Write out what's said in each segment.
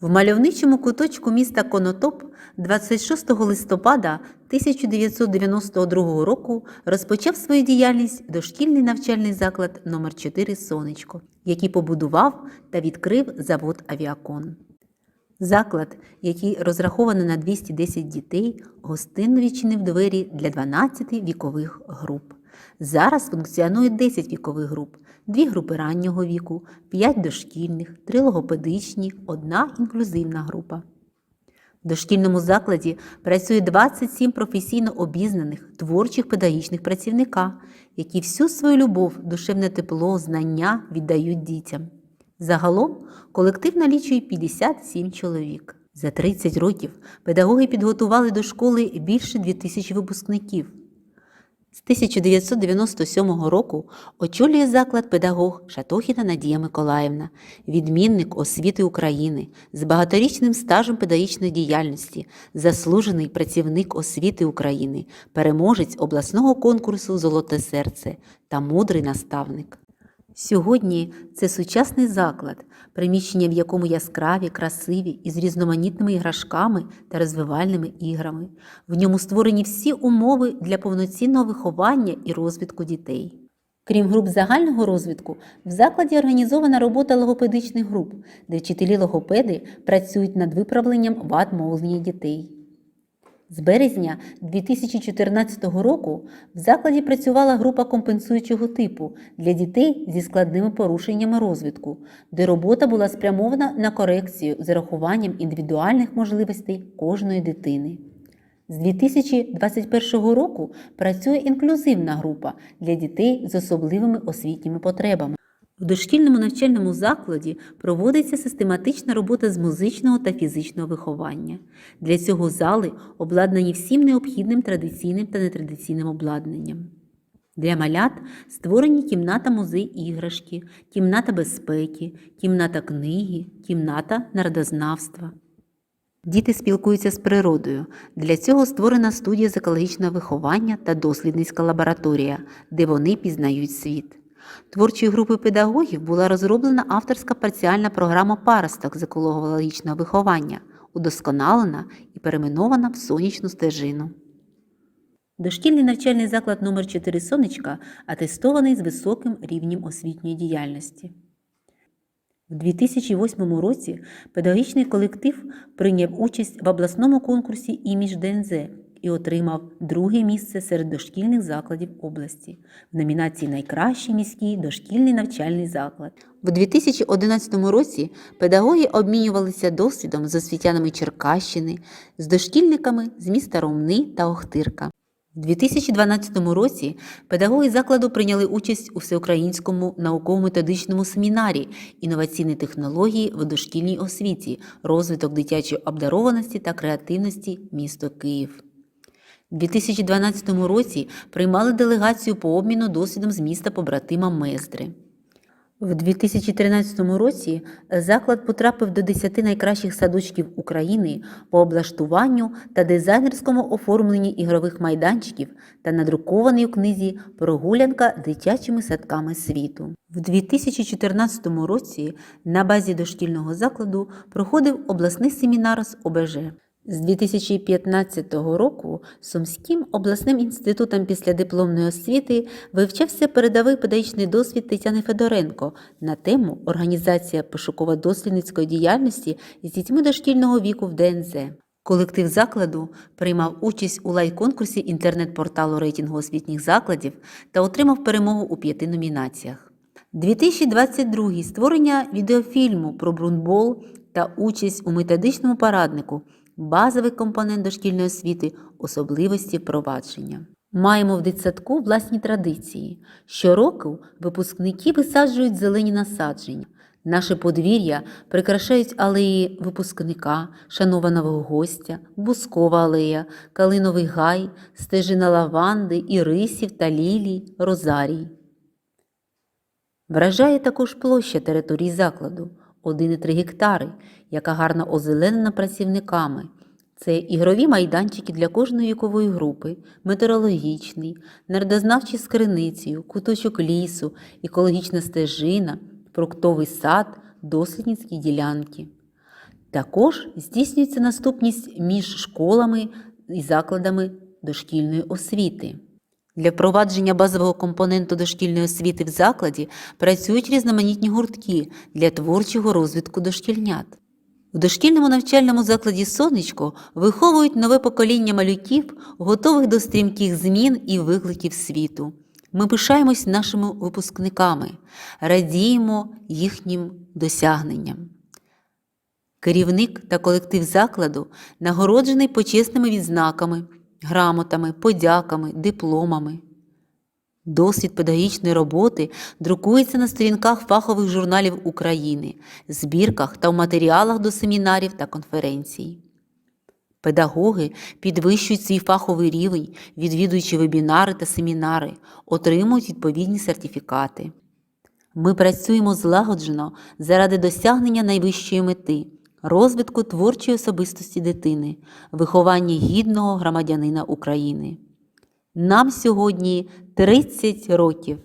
В мальовничому куточку міста Конотоп 26 листопада 1992 року розпочав свою діяльність дошкільний навчальний заклад номер 4 Сонечко, який побудував та відкрив завод Авіакон. Заклад, який розрахований на 210 дітей, гостинно відчинив двері для 12 вікових груп. Зараз функціонує 10 вікових груп, дві групи раннього віку, 5 дошкільних, 3 логопедичні, одна інклюзивна група. В дошкільному закладі працює 27 професійно обізнаних творчих педагогічних працівника, які всю свою любов, душевне тепло, знання віддають дітям. Загалом колектив налічує 57 чоловік. За 30 років педагоги підготували до школи більше 2000 випускників. З 1997 року очолює заклад педагог Шатохіна Надія Миколаївна, відмінник освіти України з багаторічним стажем педагогічної діяльності, заслужений працівник освіти України, переможець обласного конкурсу Золоте серце та мудрий наставник. Сьогодні це сучасний заклад, приміщення в якому яскраві, красиві і з різноманітними іграшками та розвивальними іграми. В ньому створені всі умови для повноцінного виховання і розвитку дітей. Крім груп загального розвитку, в закладі організована робота логопедичних груп, де вчителі-логопеди працюють над виправленням вад мовлення дітей. З березня 2014 року в закладі працювала група компенсуючого типу для дітей зі складними порушеннями розвитку, де робота була спрямована на корекцію з урахуванням індивідуальних можливостей кожної дитини. З 2021 року працює інклюзивна група для дітей з особливими освітніми потребами. В дошкільному навчальному закладі проводиться систематична робота з музичного та фізичного виховання. Для цього зали обладнані всім необхідним традиційним та нетрадиційним обладнанням. Для малят створені кімната музей іграшки, кімната безпеки, кімната книги, кімната народознавства. Діти спілкуються з природою. Для цього створена студія з екологічного виховання та дослідницька лабораторія, де вони пізнають світ. Творчою групою педагогів була розроблена авторська парціальна програма Паросток з екологічного виховання, удосконалена і перейменована в сонячну стежину. Дошкільний навчальний заклад номер 4 Сонечка атестований з високим рівнем освітньої діяльності. В 2008 році педагогічний колектив прийняв участь в обласному конкурсі «Імідж ДНЗ» і отримав друге місце серед дошкільних закладів області в номінації Найкращий міський дошкільний навчальний заклад. В 2011 році педагоги обмінювалися досвідом з освітянами Черкащини, з дошкільниками з міста Ромни та Охтирка. У 2012 році педагоги закладу прийняли участь у всеукраїнському науково-методичному семінарі інноваційні технології в дошкільній освіті, розвиток дитячої обдарованості та креативності місто Київ. У 2012 році приймали делегацію по обміну досвідом з міста побратима Мездри. В 2013 році заклад потрапив до 10 найкращих садочків України по облаштуванню та дизайнерському оформленні ігрових майданчиків та надрукованій у книзі Прогулянка дитячими садками світу. В 2014 році на базі дошкільного закладу проходив обласний семінар з ОБЖ. З 2015 року Сумським обласним інститутом післядипломної освіти вивчався передовий педагогічний досвід Тетяни Федоренко на тему Організація пошуково-дослідницької діяльності з дітьми дошкільного віку в ДНЗ. Колектив закладу приймав участь у лайв-конкурсі інтернет-порталу рейтингу освітніх закладів та отримав перемогу у п'яти номінаціях. 2022 створення відеофільму про брунбол та участь у методичному пораднику базовий компонент дошкільної освіти, особливості впровадження. Маємо в дитсадку власні традиції. Щороку випускники висаджують зелені насадження. Наше подвір'я прикрашають алеї випускника, шанованого гостя, бускова алея, калиновий гай, стежина лаванди, ірисів та лілій, розарій. Вражає також площа території закладу 1,3 гектари, яка гарно озеленена працівниками. Це ігрові майданчики для кожної вікової групи, метеорологічний, народознавчий з криницею, куточок лісу, екологічна стежина, фруктовий сад, дослідницькі ділянки. Також здійснюється наступність між школами і закладами дошкільної освіти. Для впровадження базового компоненту дошкільної освіти в закладі працюють різноманітні гуртки для творчого розвитку дошкільнят. В дошкільному навчальному закладі Сонечко виховують нове покоління малюків, готових до стрімких змін і викликів світу. Ми пишаємось нашими випускниками, радіємо їхнім досягненням. Керівник та колектив закладу нагороджений почесними відзнаками, грамотами, подяками, дипломами. Досвід педагогічної роботи друкується на сторінках фахових журналів України, збірках та в матеріалах до семінарів та конференцій. Педагоги підвищують свій фаховий рівень, відвідуючи вебінари та семінари, отримують відповідні сертифікати. Ми працюємо злагоджено заради досягнення найвищої мети розвитку творчої особистості дитини, виховання гідного громадянина України. Нам сьогодні 30 років.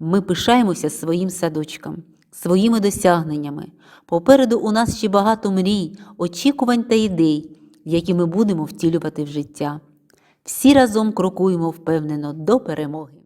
Ми пишаємося своїм садочком, своїми досягненнями. Попереду у нас ще багато мрій, очікувань та ідей, які ми будемо втілювати в життя. Всі разом крокуємо впевнено до перемоги.